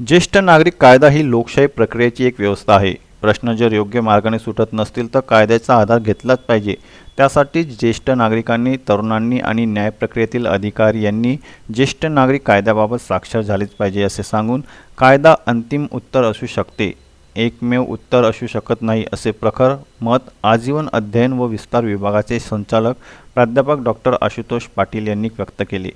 ज्येष्ठ नागरिक कायदा ही लोकशाही प्रक्रियेची एक व्यवस्था आहे. प्रश्न जर योग्य मार्गाने सुटत नसतील तर कायद्याचा आधार घेतलाच पाहिजे. त्यासाठी ज्येष्ठ नागरिकांनी तरुणांनी आणि न्याय प्रक्रियेतील अधिकारी यांनी ज्येष्ठ नागरिक कायद्याबाबत साक्षर झालेच पाहिजे असे सांगून कायदा अंतिम उत्तर असू शकते. एकमेव उत्तर असू शकत नाही असे प्रखर मत आजीवन अध्ययन व विस्तार विभागाचे संचालक प्राध्यापक डॉक्टर आशुतोष पाटील यांनी व्यक्त केले.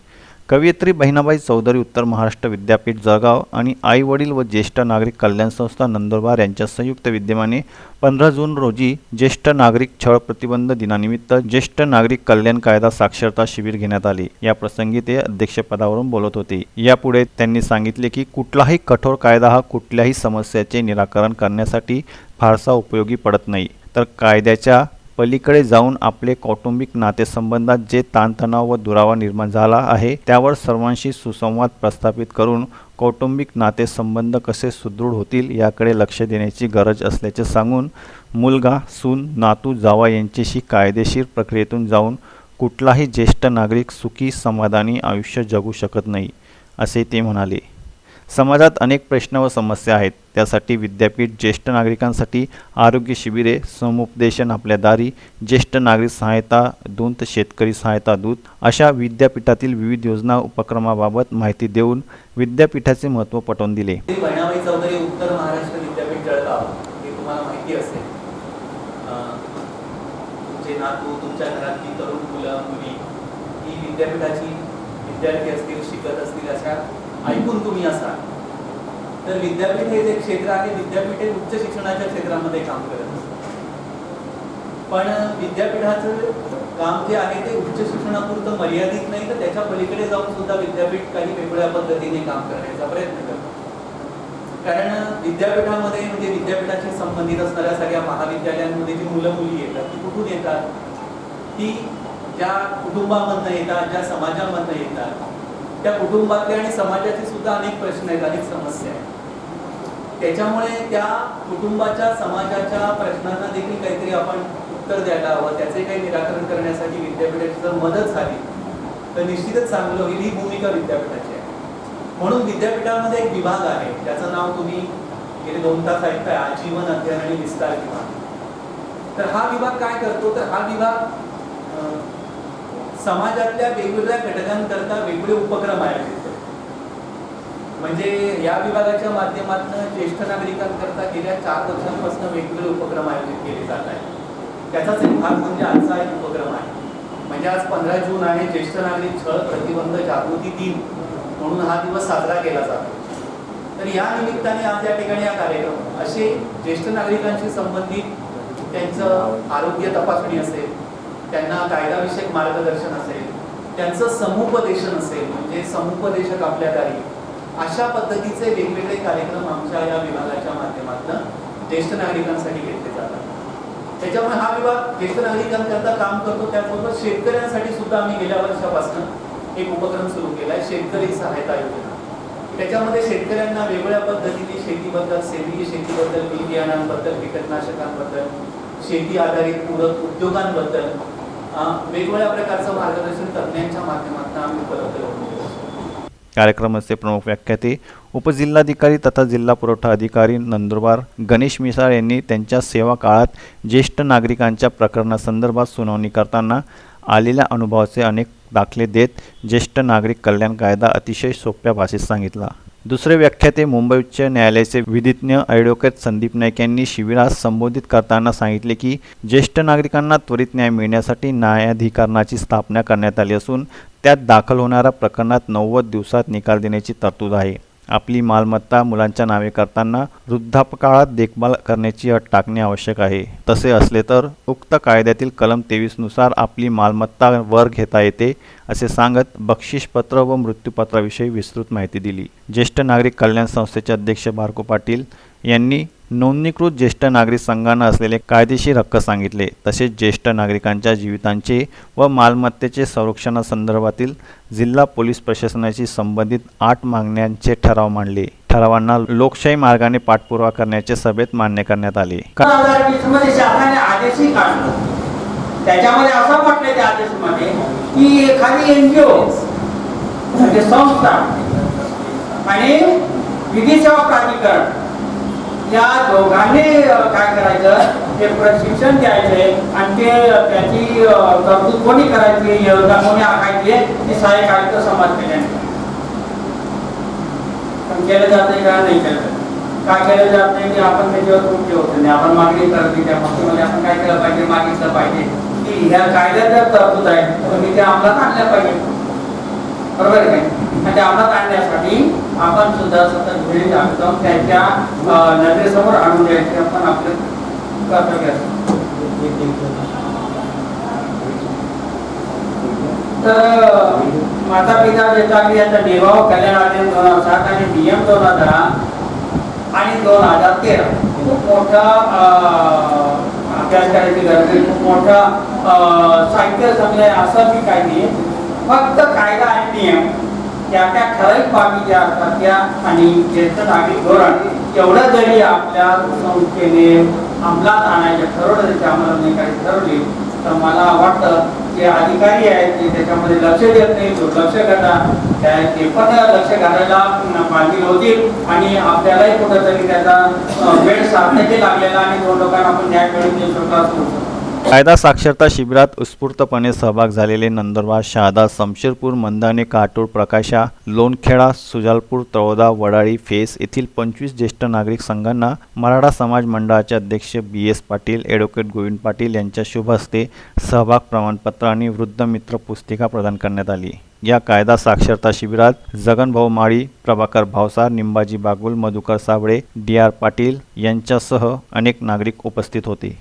कवयित्री बहिणाबाई चौधरी उत्तर महाराष्ट्र विद्यापीठ जळगाव आणि आई वडील व ज्येष्ठ नागरिक कल्याण संस्था नंदुरबार यांच्या संयुक्त विद्यमाने पंधरा जून रोजी ज्येष्ठ नागरिक छळ प्रतिबंध दिनानिमित्त ज्येष्ठ नागरिक कल्याण कायदा साक्षरता शिबिर घेण्यात आले. या प्रसंगी ते अध्यक्षपदावरून बोलत होते. यापुढे त्यांनी सांगितले की कुठलाही कठोर कायदा हा कुठल्याही समस्याचे निराकरण करण्यासाठी फारसा उपयोगी पडत नाही. तर कायद्याच्या पलीकडे जाऊन आपले कौटुंबिक नातेसंबंधात जे ताणतणाव व दुरावा निर्माण झाला आहे त्यावर सर्वांशी सुसंवाद प्रस्थापित करून कौटुंबिक नातेसंबंध कसे सुदृढ होतील याकडे लक्ष देण्याची गरज असल्याचे सांगून मुलगा सून नातू जावा यांच्याशी कायदेशीर प्रक्रियेतून जाऊन कुठलाही ज्येष्ठ नागरिक सुखी समाधानी आयुष्य जगू शकत नाही असे ते म्हणाले. समाजात अनेक प्रश्न व समस्या आहेत. त्यासाठी विद्यापीठ ज्येष्ठ नागरिकांसाठी आरोग्य शिबिरे समुपदेशन आपल्या दारी ज्येष्ठ नागरिक सहायता दूत शेतकरी सहायता दूत अशा विद्यापीठातील विविध योजना उपक्रमाबाबत माहिती देऊन विद्यापीठाचे महत्त्व पटवून दिले. उत्तर महाराष्ट्र विद्यापीठ तुम्हाला माहिती असेल. तुमचे नातू तुमच्या घरातली तरुण मुलं मुली ही विद्यापीठाची विद्यार्थी असतील शिकत असतील अशा तुम्ही असाल तर विद्यापीठ हे जे क्षेत्र आहे विद्यापीठ हे उच्च शिक्षणाच्या क्षेत्रामध्ये काम करत असतं. पण विद्यापीठाचं काम जे आहे ते उच्च शिक्षणापुरतं मर्यादित नाही तर त्याच्या पलीकडे जाऊन सुद्धा विद्यापीठ काही वेगळ्या पद्धतीने काम करण्याचा प्रयत्न करतो. कारण विद्यापीठामध्ये म्हणजे विद्यापीठाशी संबंधित असणाऱ्या सगळ्या महाविद्यालयांमध्ये जी मुलं मुली येतात ती कुठून येतात? ती ज्या कुटुंबामधनं येतात ज्या समाजामधनं येतात त्या कुटुंबातले आणि समाजाचे सुद्धा अनेक प्रश्न आहेत अनेक समस्या आहेत. त्याच्यामुळे त्या कुटुंबाच्या समाजाच्या प्रश्नांना देखील काहीतरी आपण उत्तर द्यायला हवं. त्याचे काही निराकरण करण्यासाठी विद्यापीठाची जर मदत झाली तर निश्चितच चांगलं होईल. ही भूमिका विद्यापीठाची आहे. म्हणून विद्यापीठामध्ये एक विभाग आहे त्याचं नाव तुम्ही गेले दोन तास ऐकताय आजीवन अध्ययन आणि विस्तार विभाग. तर हा विभाग काय करतो? तर हा विभाग अं, समाजातल्या वेगवेगळ्या घटकांकरता वेगवेगळे उपक्रम आयोजित करतो म्हणजे या विभागाच्या माध्यमातून ज्येष्ठ नागरिकांकरता गेल्या चार वर्षांपासून वेगवेगळे उपक्रम आयोजित केले जात आहेत. त्याचाच एक भाग म्हणजे आजचा एक उपक्रम आहे. म्हणजे आज पंधरा जून आहे ज्येष्ठ नागरिक छळ प्रतिबंध जागृती दिन म्हणून हा दिवस साजरा केला जातो. तर या निमित्ताने आज या ठिकाणी हा कार्यक्रम असे ज्येष्ठ नागरिकांशी संबंधित त्यांचं आरोग्य तपासणी असेल त्यांना कायदाविषयक मार्गदर्शन असेल त्यांचं समुपदेशन असेल म्हणजे समुपदेशक आपल्या दारी अशा पद्धतीचे वेगवेगळे कार्यक्रम आमच्या या विभागाच्या माध्यमातून ज्येष्ठ नागरिकांसाठी घेतले जातात. त्याच्यामुळे हा विभाग ज्येष्ठ नागरिकांकरता काम करतो त्याचबरोबर शेतकऱ्यांसाठी सुद्धा आम्ही गेल्या वर्षापासून एक उपक्रम सुरू केला आहे शेतकरी सहायता योजना. त्याच्यामध्ये शेतकऱ्यांना वेगवेगळ्या पद्धतीने शेतीबद्दल सेंद्रिय शेतीबद्दल बी बियाणांबद्दल कीटकनाशकांबद्दल शेती आधारित पूरक उद्योगांबद्दल वेगवेगळ्या प्रकारचं मार्गदर्शन तज्ज्ञांच्या माध्यमातून आम्ही उपलब्ध कार्यक्रमाचे प्रमुख व्याख्याते उपजिल्हाधिकारी तथा जिल्हा पुरवठा अधिकारी नंदुरबार गणेश मिसाळ यांनी त्यांच्या सेवा काळात ज्येष्ठ नागरिकांच्या प्रकरणासंदर्भात सुनावणी करताना आलेल्या अनुभवाचे अनेक दाखले देत ज्येष्ठ नागरिक कल्याण कायदा अतिशय सोप्या भाषेत सांगितला. दुसरे व्याख्याते मुंबई उच्च न्यायालयाचे विधिज्ञ ॲडव्होकेट संदीप नाईक यांनी शिबिरास संबोधित करताना सांगितले की ज्येष्ठ नागरिकांना त्वरित न्याय मिळण्यासाठी न्यायाधिकरणाची स्थापना करण्यात आली असून त्यात दाखल होणाऱ्या प्रकरणात नव्वद दिवसात निकाल देण्याची तरतूद आहे. आपली मालमत्ता मुलांच्या नावे करताना वृद्धापकाळात देखभाल करण्याची अट टाकणे आवश्यक आहे. तसे असले तर उक्त कायद्यातील कलम तेवीसनुसार आपली मालमत्ता वर घेता येते असे सांगत बक्षीसपत्र व मृत्यूपत्राविषयी विस्तृत माहिती दिली. ज्येष्ठ नागरिक कल्याण संस्थेचे अध्यक्ष बारको पाटील यांनी नोंदणीकृत ज्येष्ठ नागरिक संघानं असलेले कायदेशीर हक्क सांगितले तसेच ज्येष्ठ नागरिकांच्या जीवितांचे व मालमत्तेचे संरक्षणासंदर्भातील जिल्हा पोलीस प्रशासनाशी संबंधित आठ मागण्यांचे ठराव मांडले. ठरावांना लोकशाही मार्गाने पाठपुरावा करण्याचे सभेत मान्य करण्यात आले. त्याच्यामध्ये असं म्हटलं त्या आदेशमध्ये की एखादी एनजीओ म्हणजे संस्था आणि विधी सेवा प्राधिकरण या दोघांनी काय करायचं? ते प्रशिक्षण द्यायचे आणि ते त्याची तरतूद कोणी करायची योजना कोणी आखायची ती सहाय्यक आयुक्त समाज केल्याने पण केलं जात नाही का? नाही केलं काय केलं जात नाही? की आपण त्याच्यावर कुठे होत नाही. आपण मागणी करत त्या पक्षामध्ये आपण काय केलं पाहिजे? मागितलं पाहिजे. की ह्या कायद्यात जर तरतूद आहे. तर मी त्या अंमलात आणल्या पाहिजे. बरोबर आहे काय आणि त्या अंमलात आणण्यासाठी आपण सुद्धा सतत वेळी टाकतो त्याच्या नजरेसमोर आणून द्यायचे. आपण आपले कर्तव्य तर माता पिता देता की याचा निर्वाह कल्याण अधिनियम दोन हजार सात आणि नियम दोन हजार आणि दोन हजार तेरा. खूप मोठा अभ्यास करायची गरज आहे खूप मोठा साहित्य समजा असं की काही नाही. फक्त कायदा आणि नियम. त्या त्या ठराविक बाबी ज्या असतात त्या आणि ज्येष्ठ नागरिक धोरण एवढं जरी आपल्या संस्थेने अंमलात आणायचं ठरवलं त्याची अंमलबजावणी ठरवली. तर मला वाटतं जे अधिकारी आहेत ते त्याच्यामध्ये लक्ष देत नाही. दुर्लक्ष करतात त्या ते पण लक्ष घालायला मागील होतील. आणि आपल्यालाही कुठंतरी त्याचा वेळ साधण्याची लागलेला आणि दोन लोकांना आपण न्याय मिळून देऊ शकतो. असं होतं. कायदा साक्षरता शिबिरात उत्स्फूर्तपणे सहभाग झालेले नंदुरबार शहादा समशेरपूर मंदाने काटोळ प्रकाशा लोणखेडा सुजालपूर तळोदा वडाळी फेस येथील पंचवीस ज्येष्ठ नागरिक संघांना मराठा समाज मंडळाचे अध्यक्ष B S Patil advocate Govind Patil यांच्या शुभ हस्ते सहभाग प्रमाणपत्र आणि वृद्ध मित्र पुस्तिका प्रदान करण्यात आली. या कायदा साक्षरता शिबिरात जगनभाऊ माळी प्रभाकर भावसार निंबाजी बागुल मधुकर साबळे डी आर पाटील यांच्यासह अनेक नागरिक उपस्थित होते.